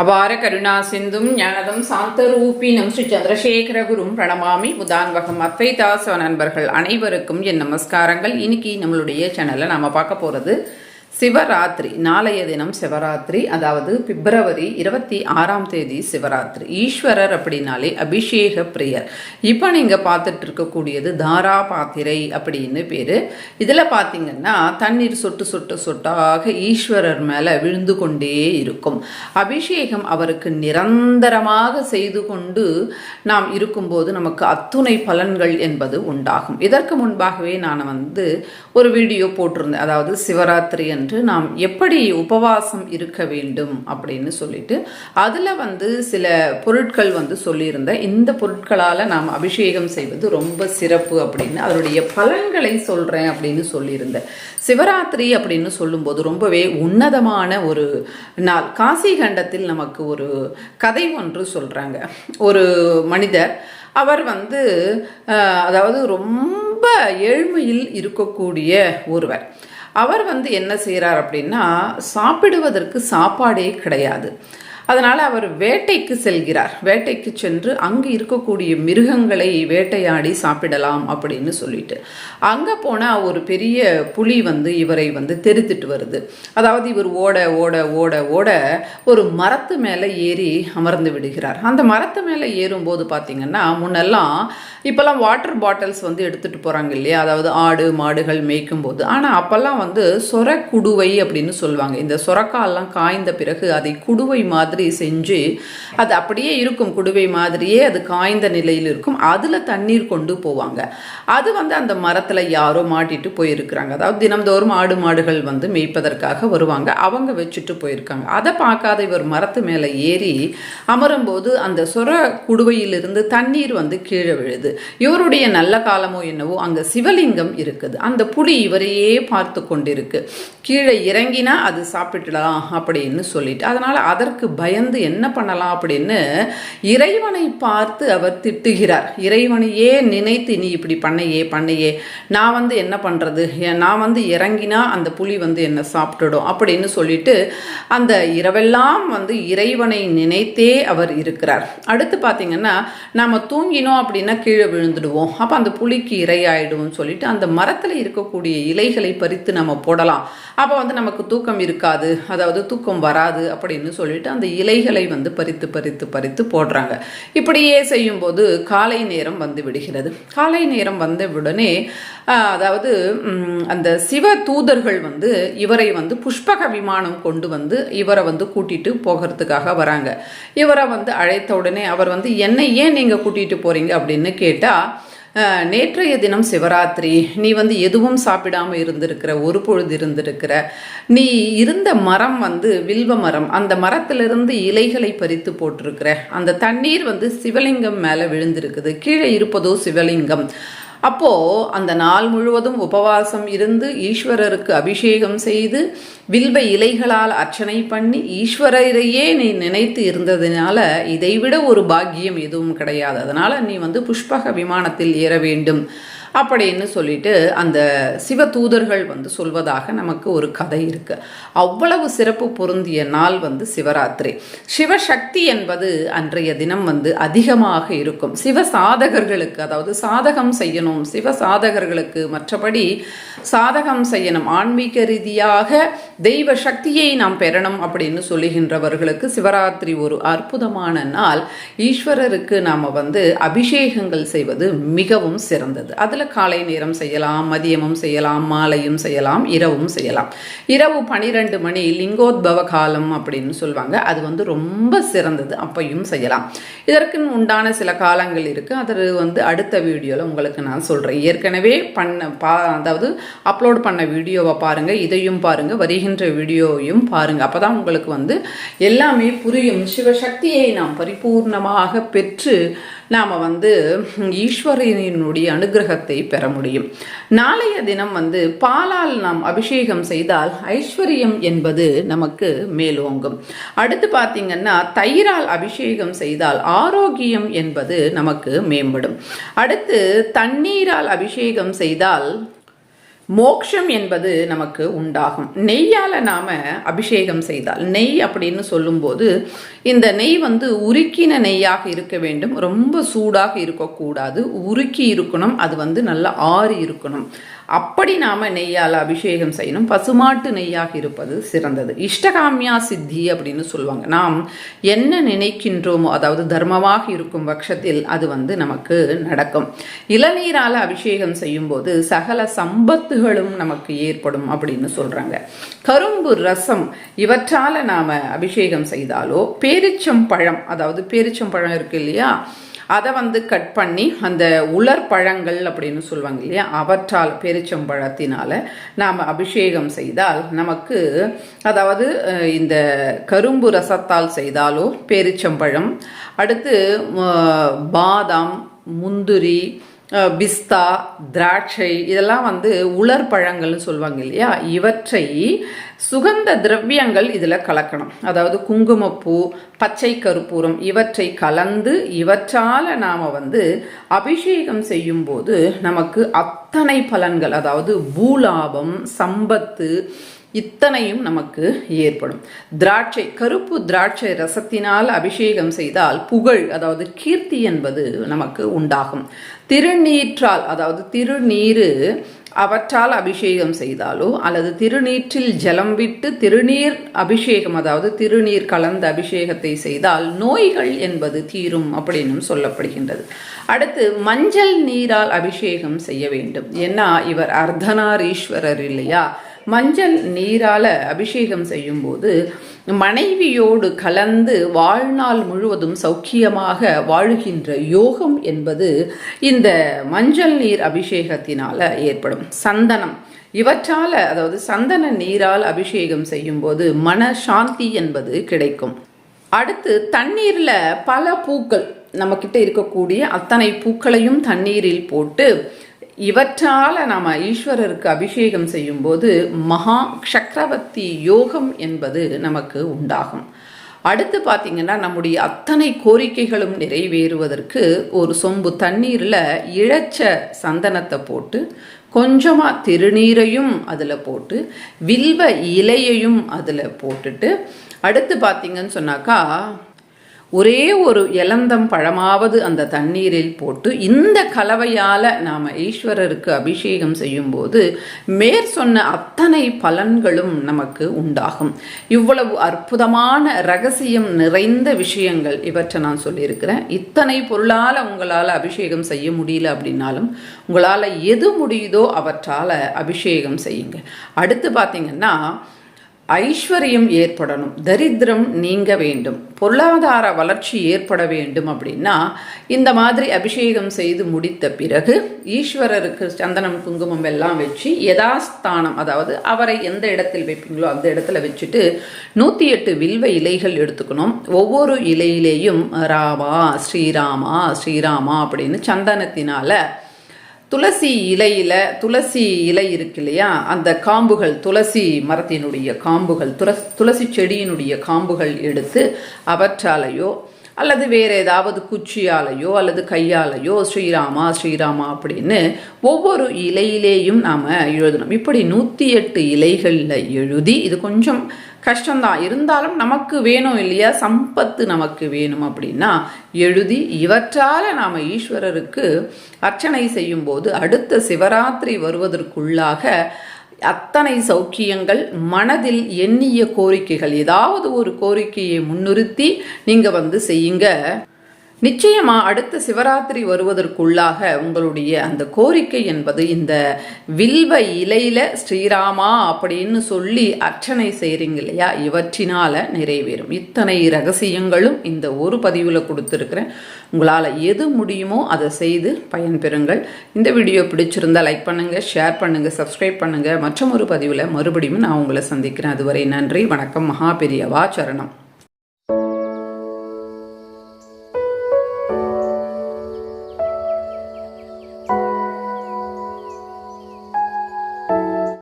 அபார கருணா சிந்தும் ஞானதம் சாந்தரூபினம் ஸ்ரீ சந்திரசேகரகுரும் பிரணமாமி முதான்வகம் அத்வைதாச நண்பர்கள் அனைவருக்கும் என் நமஸ்காரங்கள். இன்னைக்கு நம்மளுடைய சேனலில் நாம் பார்க்க போகிறது சிவராத்திரி நாளைய தினம் சிவராத்திரி அதாவது பிப்ரவரி இருபத்தி ஆறாம் தேதி சிவராத்திரி. ஈஸ்வரர் அப்படின்னாலே அபிஷேக பிரியர். இப்போ நீங்கள் பார்த்துட்டு இருக்கக்கூடியது தாரா பாத்திரை அப்படின்னு பேர். இதில் பார்த்தீங்கன்னா தண்ணீர் சொட்டு சொட்டு சொட்டாக ஈஸ்வரர் மேலே விழுந்து கொண்டே இருக்கும். அபிஷேகம் அவருக்கு நிரந்தரமாக செய்து கொண்டு நாம் இருக்கும்போது நமக்கு அத்துணை பலன்கள் என்பது உண்டாகும். இதற்கு முன்பாகவே நான் வந்து ஒரு வீடியோ போட்டிருந்தேன். அதாவது சிவராத்திரி என்று நாம் எப்படி உபவாசம் இருக்க வேண்டும் அப்படின்னு சொல்லிட்டு அதில் வந்து சில பொருட்கள் வந்து சொல்லியிருந்தேன். இந்த பொருட்களால் நாம் அபிஷேகம் செய்வது ரொம்ப சிறப்பு அப்படின்னு அதனுடைய பலன்களை சொல்கிறேன் அப்படின்னு சொல்லியிருந்தேன். சிவராத்திரி அப்படின்னு சொல்லும்போது ரொம்பவே உன்னதமான ஒரு நாள். காசி கண்டத்தில் நமக்கு ஒரு கதை ஒன்று சொல்கிறாங்க ஒரு மனிதர் அவர் வந்து அதாவது ரொம்ப ஏழ்மையில் இருக்கக்கூடிய ஒருவர். அவர் வந்து என்ன செய்கிறார் அப்படின்னா சாப்பிடுவதற்கு சாப்பாடே கிடையாது. அதனால் அவர் வேட்டைக்கு செல்கிறார். வேட்டைக்கு சென்று அங்கு இருக்கக்கூடிய மிருகங்களை வேட்டையாடி சாப்பிடலாம் அப்படின்னு சொல்லிட்டு. அங்கே போனால் ஒரு பெரிய புலி வந்து இவரை வந்து தெரித்துட்டு வருது. அதாவது இவர் ஓட ஓட ஓட ஓட ஒரு மரத்து மேலே ஏறி அமர்ந்து விடுகிறார். அந்த மரத்து மேலே ஏறும்போது பார்த்திங்கன்னா முன்னெல்லாம் இப்போல்லாம் வாட்டர் பாட்டில்ஸ் வந்து எடுத்துகிட்டு போகிறாங்க இல்லையா? அதாவது ஆடு மாடுகள் மேய்க்கும் போது ஆனால் அப்போல்லாம் வந்து சொர குடுவை அப்படின்னு சொல்லுவாங்க. இந்த சொரக்கால்லாம் காய்ந்த பிறகு அதை குடுவை மாதிரி செஞ்சு அது அப்படியே இருக்கும் குடுவை மாதிரியே அது காய்ந்த நிலையில் இருக்கும். அதில் தண்ணீர் கொண்டு போவாங்க. அது வந்து அந்த மரத்தில் யாரோ மாட்டிட்டு போயிருக்கிறாங்க. அதாவது தினம்தோறும் ஆடு மாடுகள் வந்து மேய்ப்பதற்காக வருவாங்க. அவங்க வச்சுட்டு போயிருக்காங்க. அதை பார்க்காத இவர் மரத்து மேலே ஏறி அமரும்போது அந்த சொர குடுவையிலிருந்து தண்ணீர் வந்து கீழே விழுது. இவருடைய நல்ல காலமோ என்னவோ அங்கே சிவலிங்கம் இருக்குது. அந்த புலி இவரையே பார்த்து கொண்டிருக்கு. கீழே இறங்கினா அது சாப்பிட்டுடலாம் அப்படின்னு சொல்லிட்டு. அதனால் அதற்கு பயந்து என்ன பண்ணலாம் அப்படின்னு இறைவனை பார்த்து அவர் திட்டுகிறார். இறைவனையே நினைத்து நீ இப்படி பண்ணையே பண்ணையே. நான் வந்து என்ன பண்ணுறது நான் வந்து இறங்கினா அந்த புலி வந்து என்னை சாப்பிட்டுடும் அப்படின்னு சொல்லிட்டு அந்த இரவெல்லாம் வந்து இறைவனை நினைத்தே அவர் இருக்கிறார். அடுத்து பார்த்தீங்கன்னா நாம் தூங்கினோம் அப்படின்னா கீழே விழுந்துடுவோம். அப்போ அந்த புலிக்கு இரையாயிடுவோம் சொல்லிட்டு அந்த மரத்தில் இருக்கக்கூடிய இலைகளை பறித்து நம்ம போடலாம். அப்போ வந்து நமக்கு தூக்கம் இருக்காது. அதாவது தூக்கம் வராது அப்படின்னு சொல்லிட்டு அந்த இலைகளை வந்து பறித்து பறித்து பறித்து போடுறாங்க. இப்படியே செய்யும்போது காலை நேரம் வந்து விடுகிறது. காலை நேரம் வந்த உடனே அதாவது அந்த சிவ தூதர்கள் வந்து இவரை வந்து புஷ்பக விமானம் கொண்டு வந்து இவரை வந்து கூட்டிட்டு போகிறதுக்காக வராங்க. இவரை வந்து அழைத்த உடனே அவர் வந்து என்னை ஏன் நீங்கள் கூட்டிகிட்டு போகிறீங்க அப்படின்னு கேட்டால் நேற்றைய தினம் சிவராத்திரி நீ வந்து எதுவும் சாப்பிடாம இருந்திருக்கிற ஒரு பொழுது இருந்திருக்கிற நீ இருந்த மரம் வந்து வில்வ மரம் அந்த மரத்திலிருந்து இலைகளை பறித்து போட்டிருக்கிற அந்த தண்ணீர் வந்து சிவலிங்கம் மேலே விழுந்திருக்குது கீழே இருப்பதோ சிவலிங்கம். அப்போ அந்த நாள் முழுவதும் உபவாசம் இருந்து ஈஸ்வரருக்கு அபிஷேகம் செய்து வில்வ இலைகளால் அர்ச்சனை பண்ணி ஈஸ்வரரையே நீ நினைத்து இருந்ததுனால இதைவிட ஒரு பாக்கியம் எதுவும் கிடையாது. அதனால நீ வந்து புஷ்பக விமானத்தில் ஏற வேண்டும். அப்படின்னு சொல்லிட்டு அந்த சிவ தூதர்கள் வந்து சொல்வதாக நமக்கு ஒரு கதை இருக்கு. அவ்வளவு சிறப்பு பொருந்திய நாள் வந்து சிவராத்திரி. சிவசக்தி என்பது அன்றைய தினம் வந்து அதிகமாக இருக்கும். சிவ சாதகர்களுக்கு அதாவது சாதகம் செய்யணும். சிவ சாதகர்களுக்கு மற்றபடி சாதகம் செய்யணும். ஆன்மீக ரீதியாக தெய்வ சக்தியை நாம் பெறணும் அப்படின்னு சொல்லுகின்றவர்களுக்கு சிவராத்திரி ஒரு அற்புதமான நாள். ஈஸ்வரருக்கு நாம் வந்து அபிஷேகங்கள் செய்வது மிகவும் சிறந்தது. அதில் காலை நேரம் செய்யலாம் மதியமும் செய்யலாம் மாலையும் செய்யலாம் இரவும் செய்யலாம். இரவு பனிரெண்டு மணி லிங்கோத்பவ காலம் அப்படின்னு சொல்லுவாங்க அது வந்து ரொம்ப சிறந்தது அப்பையும் செய்யலாம். இதற்கு உண்டான சில காலங்கள் இருக்குது அது வந்து அடுத்த வீடியோவில் உங்களுக்கு நான் சொல்கிறேன் ஏற்கனவே பண்ண பா அதாவது அப்லோட் பண்ண வீடியோவை பாருங்கள் இதையும் பாருங்கள் வருகின்ற வீடியோவையும் பாருங்கள் அப்போ தான் உங்களுக்கு வந்து எல்லாமே புரியும். சிவசக்தியை நாம் பரிபூர்ணமாக பெற்று நாம் வந்து ஈஸ்வரனினுடைய அனுகிரகத்தை பெற முடியும். நாளைய தினம் வந்து பாலால் நாம் அபிஷேகம் செய்தால் ஐஸ்வர்யம் என்பது நமக்கு மேலோங்கும். அடுத்து பார்த்தீங்கன்னா தயிரால் அபிஷேகம் செய்தால் ஆரோக்கியம் என்பது நமக்கு மேம்படும். அடுத்து தண்ணீரால் அபிஷேகம் செய்தால் மோக்ஷம் என்பது நமக்கு உண்டாகும். நெய்யால் நாம் அபிஷேகம் செய்தால் நெய் அப்படின்னு சொல்லும்போது இந்த நெய் வந்து உருக்கின நெய்யாக இருக்க வேண்டும். ரொம்ப சூடாக இருக்கக்கூடாது. உருக்கி இருக்கணும். அது வந்து நல்லா ஆறி இருக்கணும். அப்படி நாம் நெய்யால் அபிஷேகம் செய்யணும். பசுமாட்டு நெய்யாக இருப்பது சிறந்தது. இஷ்டகாமியா சித்தி அப்படின்னு சொல்லுவாங்க. நாம் என்ன நினைக்கின்றோமோ அதாவது தர்மமாக இருக்கும் பட்சத்தில் அது வந்து நமக்கு நடக்கும். இளநீரால் அபிஷேகம் செய்யும்போது சகல சம்பத்துகளும் நமக்கு ஏற்படும் அப்படின்னு சொல்கிறாங்க கரும்பு ரசம் இவற்றால் நாம் அபிஷேகம் செய்தாலோ பேரிச்சம் பழம் அதாவது பேரிச்சம் பழம் இருக்கு இல்லையா? அதை வந்து கட் பண்ணி அந்த உலர் பழங்கள் அப்படின்னு சொல்லுவாங்க இல்லையா? அவற்றால் பெருச்சம்பழத்தினால் நாம் அபிஷேகம் செய்தால் நமக்கு அதாவது இந்த கரும்பு ரசத்தால் செய்தாலோ பேரிச்சம்பழம் அடுத்து பாதாம் முந்திரி பிஸ்தா திராட்சை இதெல்லாம் வந்து உலர் பழங்கள்னு சொல்லுவாங்க இல்லையா? இவற்றை சுகந்த திரவியங்கள் இதில் கலக்கணும். அதாவது குங்குமப்பூ பச்சை கருப்பூரம் இவற்றை கலந்து இவற்றால் நாம் வந்து அபிஷேகம் செய்யும்போது நமக்கு அத்தனை பலன்கள் அதாவது பூலாபம் சம்பத்து இத்தனையும் நமக்கு ஏற்படும். திராட்சை கருப்பு திராட்சை ரசத்தினால் அபிஷேகம் செய்தால் புகழ் அதாவது கீர்த்தி என்பது நமக்கு உண்டாகும். திருநீற்றால் அதாவது திருநீரு அவற்றால் அபிஷேகம் செய்தாலோ அல்லது திருநீற்றில் ஜலம் விட்டு திருநீர் அபிஷேகம் அதாவது திருநீர் கலந்த அபிஷேகத்தை செய்தால் நோய்கள் என்பது தீரும் அப்படின்னும் சொல்லப்படுகின்றது. அடுத்து மஞ்சள் நீரால் அபிஷேகம் செய்ய வேண்டும். ஏன்னா இவர் அர்த்தனாரீஸ்வரர் இல்லையா? மஞ்சள் நீரால் அபிஷேகம் செய்யும்போது மனைவியோடு கலந்து வாழ்நாள் முழுவதும் சௌக்கியமாக வாழுகின்ற யோகம் என்பது இந்த மஞ்சள் நீர் அபிஷேகத்தினால ஏற்படும். சந்தனம். இவற்றால் அதாவது சந்தன நீரால் அபிஷேகம் செய்யும்போது மன சாந்தி என்பது கிடைக்கும். அடுத்து தண்ணீரில் பல பூக்கள். நம்மக்கிட்ட இருக்கக்கூடிய அத்தனை பூக்களையும் தண்ணீரில் போட்டு இவற்றால் நாம் ஈஸ்வரருக்கு அபிஷேகம் செய்யும்போது மகா சக்கரவர்த்தி யோகம் என்பது நமக்கு உண்டாகும். அடுத்து பார்த்தீங்கன்னா நம்முடைய அத்தனை கோரிக்கைகளும் நிறைவேறுவதற்கு ஒரு சொம்பு தண்ணீரில் இழச்ச சந்தனத்தை போட்டு கொஞ்சமாக திருநீரையும் அதில் போட்டு வில்வ இலையையும் அதில் போட்டுட்டு அடுத்து பார்த்தீங்கன்னு சொன்னாக்கா ஒரே ஒரு இளந்தம் பழமாவது அந்த தண்ணீரில் போட்டு இந்த கலவையால் நாம் ஈஸ்வரருக்கு அபிஷேகம் செய்யும்போது மேற் சொன்ன அத்தனை பலன்களும் நமக்கு உண்டாகும். இவ்வளவு அற்புதமான ரகசியம் நிறைந்த விஷயங்கள் இவற்றை நான் சொல்லியிருக்கிறேன். இத்தனை பொருளால் உங்களால் அபிஷேகம் செய்ய முடியல அப்படின்னாலும் உங்களால் எது முடியுதோ அவற்றால் அபிஷேகம் செய்யுங்க. அடுத்து பார்த்தீங்கன்னா ஐஸ்வர்யம் ஏற்படணும் தரித்திரம் நீங்க வேண்டும். பொருளாதார வளர்ச்சி ஏற்பட வேண்டும் அப்படின்னா இந்த மாதிரி அபிஷேகம் செய்து முடித்த பிறகு ஈஸ்வரருக்கு சந்தனம் குங்குமம் எல்லாம் வச்சு யதாஸ்தானம் அதாவது அவரை எந்த இடத்தில் வைப்பீங்களோ அந்த இடத்துல வச்சுட்டு நூற்றி எட்டு வில்வ இலைகள் எடுத்துக்கணும். ஒவ்வொரு இலையிலேயும் ராமா ஸ்ரீராமா ஸ்ரீராமா அப்படின்னு சந்தனத்தினால துளசி இலையில் துளசி இலை இருக்கு இல்லையா? அந்த காம்புகள் துளசி மரத்தினுடைய காம்புகள் துளசி துளசி செடியினுடைய காம்புகள் எடுத்து அவற்றாலையோ அல்லது வேறு ஏதாவது குச்சியாலையோ அல்லது கையாலையோ ஸ்ரீராமா ஸ்ரீராமா அப்படின்னு ஒவ்வொரு இலையிலேயும் நாம் எழுதணும். இப்படி நூற்றி எட்டு இலைகளில் எழுதி இது கொஞ்சம் கஷ்டம்தான். இருந்தாலும் நமக்கு வேணும் இல்லையா? சம்பத்து நமக்கு வேணும் அப்படின்னா எழுதி இவற்றால் நாம் ஈஸ்வரருக்கு அர்ச்சனை செய்யும்போது அடுத்த சிவராத்திரி வருவதற்குள்ளாக அத்தனை சௌக்கியங்கள் மனதில் எண்ணிய கோரிக்கைகள் ஏதாவது ஒரு கோரிக்கையை முன்னிறுத்தி நீங்கள் வந்து செய்யுங்க. நிச்சயமா அடுத்த சிவராத்திரி வருவதற்குள்ளாக உங்களுடைய அந்த கோரிக்கை என்பது இந்த வில்வ இலையில ஸ்ரீராமா அப்படின்னு சொல்லி அர்ச்சனை செய்கிறீங்க இல்லையா? இவற்றினால நிறைவேறும். இத்தனை ரகசியங்களும் இந்த ஒரு பதிவில் கொடுத்துருக்குறேன். உங்களால் எது முடியுமோ அதை செய்து பயன்பெறுங்கள். இந்த வீடியோ பிடிச்சிருந்தா லைக் பண்ணுங்கள் ஷேர் பண்ணுங்கள் சப்ஸ்கிரைப் பண்ணுங்கள் மற்றும் ஒரு பதிவில் மறுபடியும் நான் உங்களை சந்திக்கிறேன். அதுவரை நன்றி வணக்கம் மகாபெரியவா சரணம்.